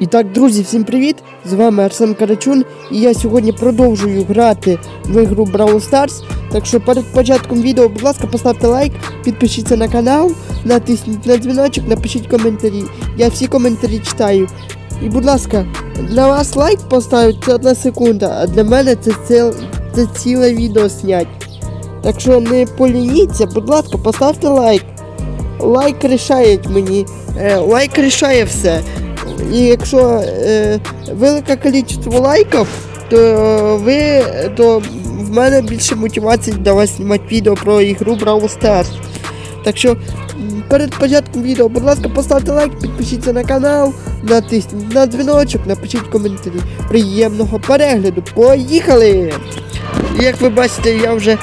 І так, друзі, всім привіт! З вами Арсен Карачун, і я сьогодні продовжую грати в ігру Brawl Stars. Так що перед початком відео, будь ласка, поставте лайк, підпишіться на канал, натисніть на дзвіночок, напишіть коментарі. Я всі коментарі читаю. І будь ласка, для вас лайк поставити це одна секунда, а для мене це, цел, це ціле відео снять. Так що не полініться, будь ласка, поставте лайк. Лайк рішає мені. Е, лайк рішає все. І якщо е, велике кількість лайків, то ви то в мене більше мотивації для вас знімати відео про ігру Brawl Stars. Так що перед початком відео, будь ласка, поставте лайк, підпишіться на канал, натисніть на дзвіночок, напишіть коментарі. Приємного перегляду. Поїхали! Як ви бачите, я вже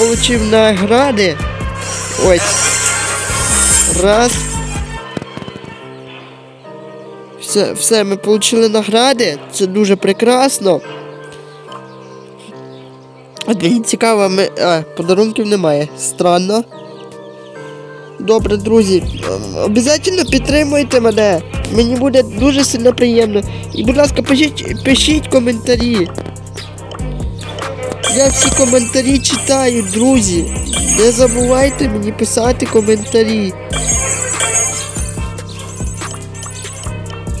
отримав награди. Ось. Раз. Все, все, ми отримали награди. Це дуже прекрасно. А мені цікаво, ми. А, подарунків немає. Странно. Добре, друзі. Обязательно підтримуйте мене. Мені буде дуже сильно приємно. І, будь ласка, пишіть, пишіть коментарі. Я всі коментарі читаю, друзі. Не забувайте мені писати коментарі.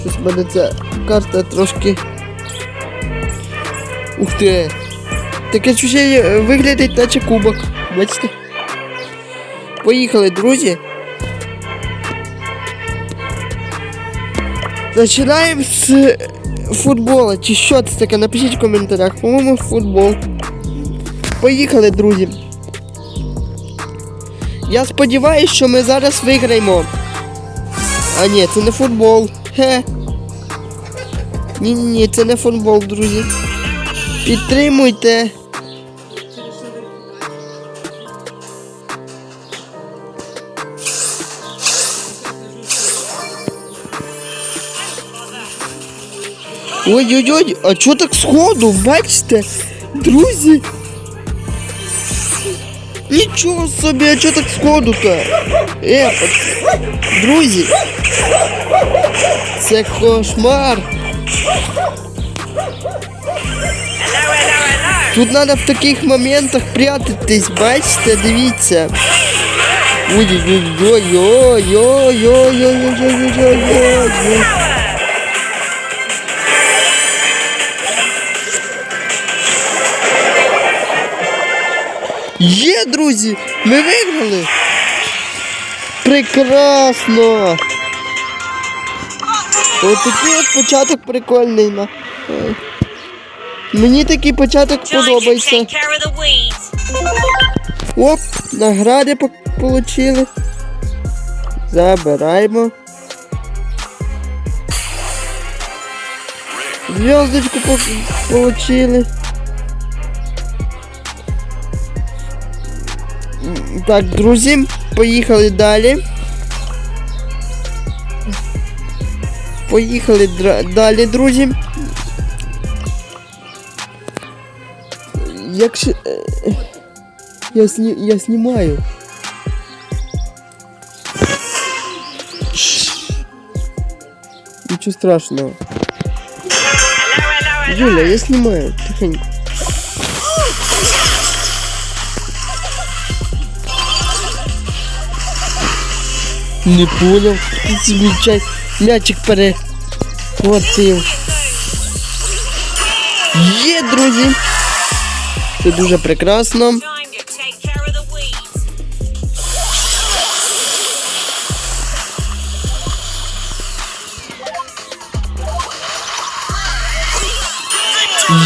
Щось мене ця карта трошки. Ух ти! Таке чуже виглядить наче кубок. Бачите? Поїхали, друзі. Починаємо з футбола. Чи що це таке? Напишіть в коментарях. По-моєму, футбол. Поїхали, друзі. Я сподіваюся, що ми зараз виграємо. А ні, це не футбол. Хе. Ні, ні, ні, це не футбол, друзі. Підтримуйте. Ой-ой-ой, а чого так сходу, бачите? Друзі. Нічого собі, а чого так сходу-то? Е, друзі. Це кошмар. Тут треба в таких моментах прятатись, бачите, дивіться. Ой-ой-ой-ой-ой-ой-ой-ой-ой-ой-ой-ой. Є, друзі! Ми виграли! Прекрасно! Отакий от початок прикольний. На. Мені такий початок подобається. Оп, награди получили. Забираємо. Зв'язочку отримали. Так, друзі, поїхали далі. Поїхали далі, друзі. Якщо... Е, я сні... я знімаю. Нічого страшного. Юля, я снимаю. Тихонько. Не понял. Ты себе часть. М'ячик перехватив. Є, друзі. Це дуже прекрасно.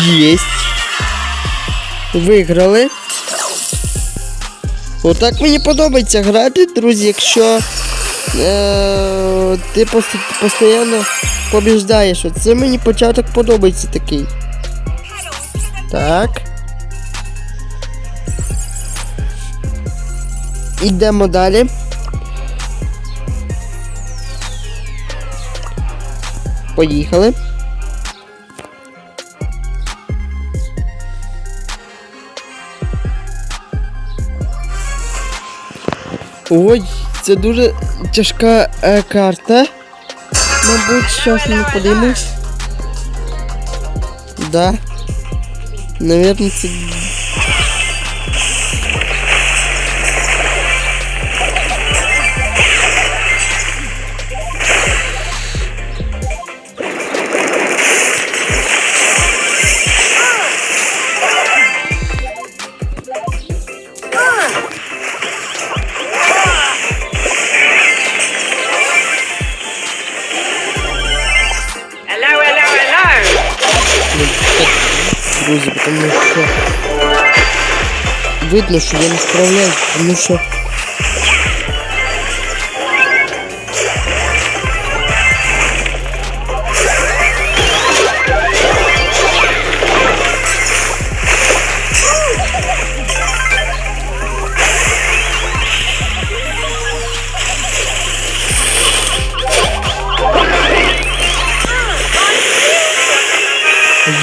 Єсть. Виграли. Отак мені подобається грати, друзі, якщо е, ти пост- постійно побіждаєш. Це мені початок подобається такий. Так. Ідемо далі. Поїхали. Ой, це дуже тяжка е, карта. Мабуть, зараз ми подивимось. Да. Наверное, це. Тому що видно, що я не справляюсь, тому що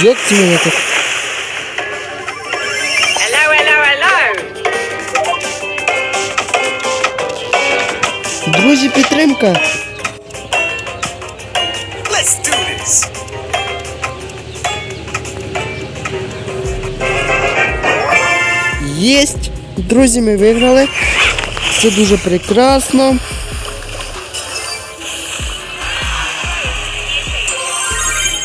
як це мене так? Підтримка. Let's do this. Єсть! Друзі, ми виграли. Це дуже прекрасно.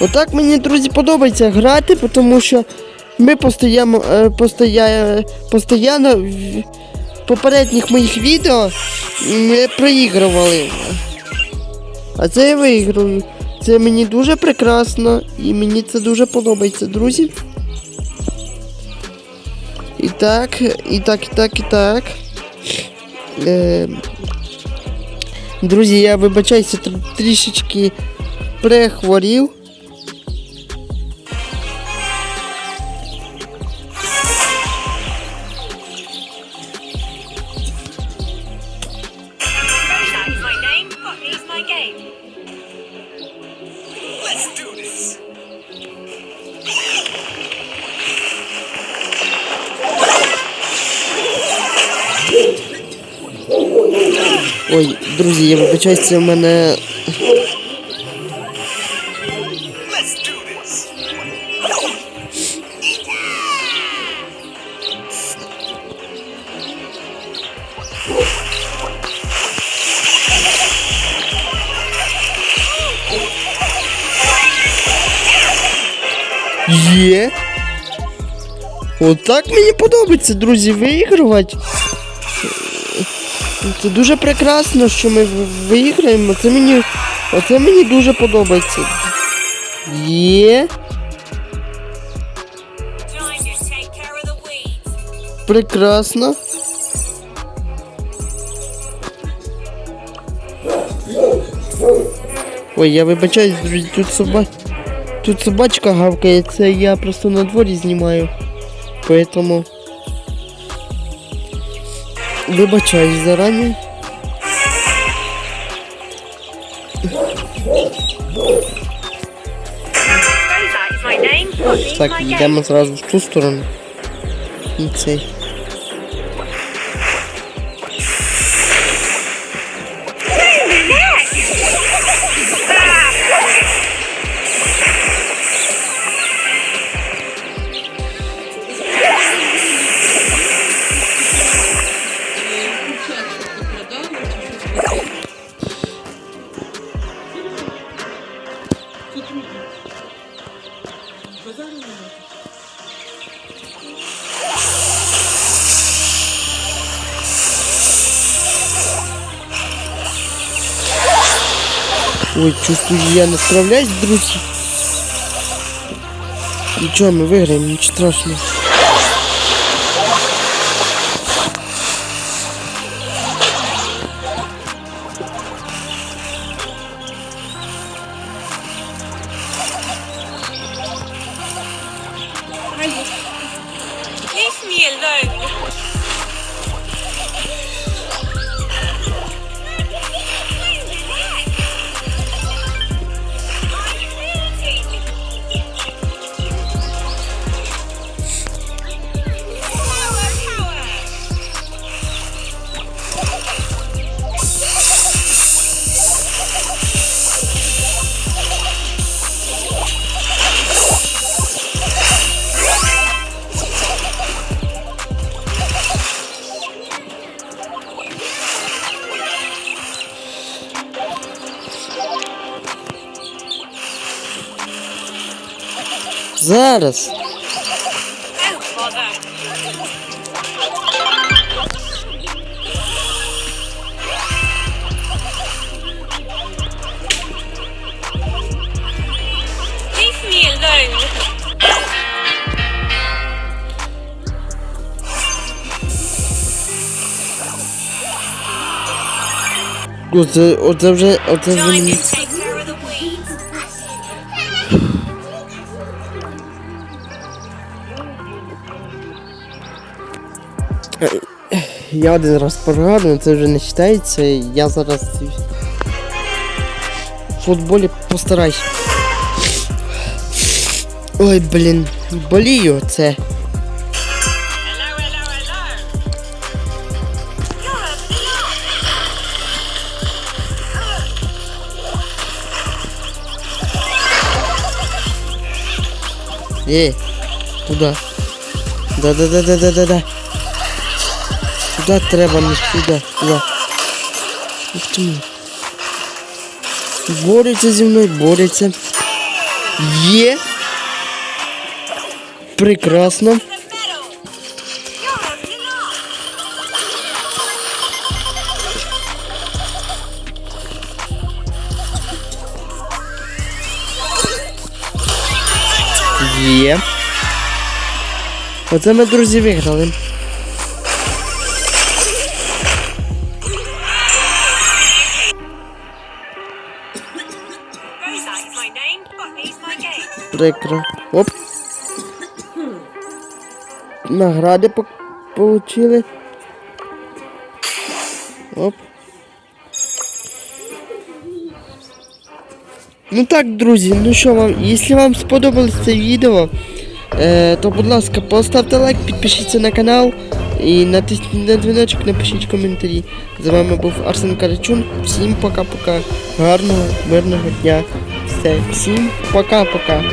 Отак мені, друзі, подобається грати, тому що ми постійно, е, постійно, постійно попередніх моїх відео ми проігрували. А це я виграю. Це мені дуже прекрасно і мені це дуже подобається, друзі. І так, і так, і так, і так. Е, друзі, я вибачаюся, трішечки прихворів. Ой, друзі, я вибачаюся, це в мене. Є. Отак мені подобається, друзі, виігрувати. Це дуже прекрасно, що ми виграємо. Це мені. Оце мені дуже подобається. Є. Прекрасно. Ой, я вибачаюсь, друзі, тут соба... Тут собачка гавкає, це я просто на дворі знімаю. Поэтому... Вибачаюсь зарані. Так, йдемо зразу в ту сторону. І цей. Ой, чувствую, я не справляюсь, друзі. Нічого, ми виграємо, нічого страшного. Зараз. Oh, bother. Leave me alone. Оце, оце вже, оце вже Я один раз програв, це вже не вважається. Я зараз в футболі постараюсь. Ой, блін, болію це. Hello, hello, hello. You're a flop. Е, куда? Да-да-да-да-да-да-да. Сюда треба, не сюди. Ух ти. Бореться зі мною, бореться. Є. Прекрасно. Є. Оце ми, друзі, виграли. Прикро. Оп. Награди по- получили. Оп. Ну так, друзі, ну що вам, якщо вам сподобалось це відео, е, то будь ласка, поставте лайк, підпишіться на канал і натисніть на дзвіночок, напишіть коментарі. З вами був Арсен Карачун. Всім пока-пока. Гарного, мирного дня. Все, всім пока-пока.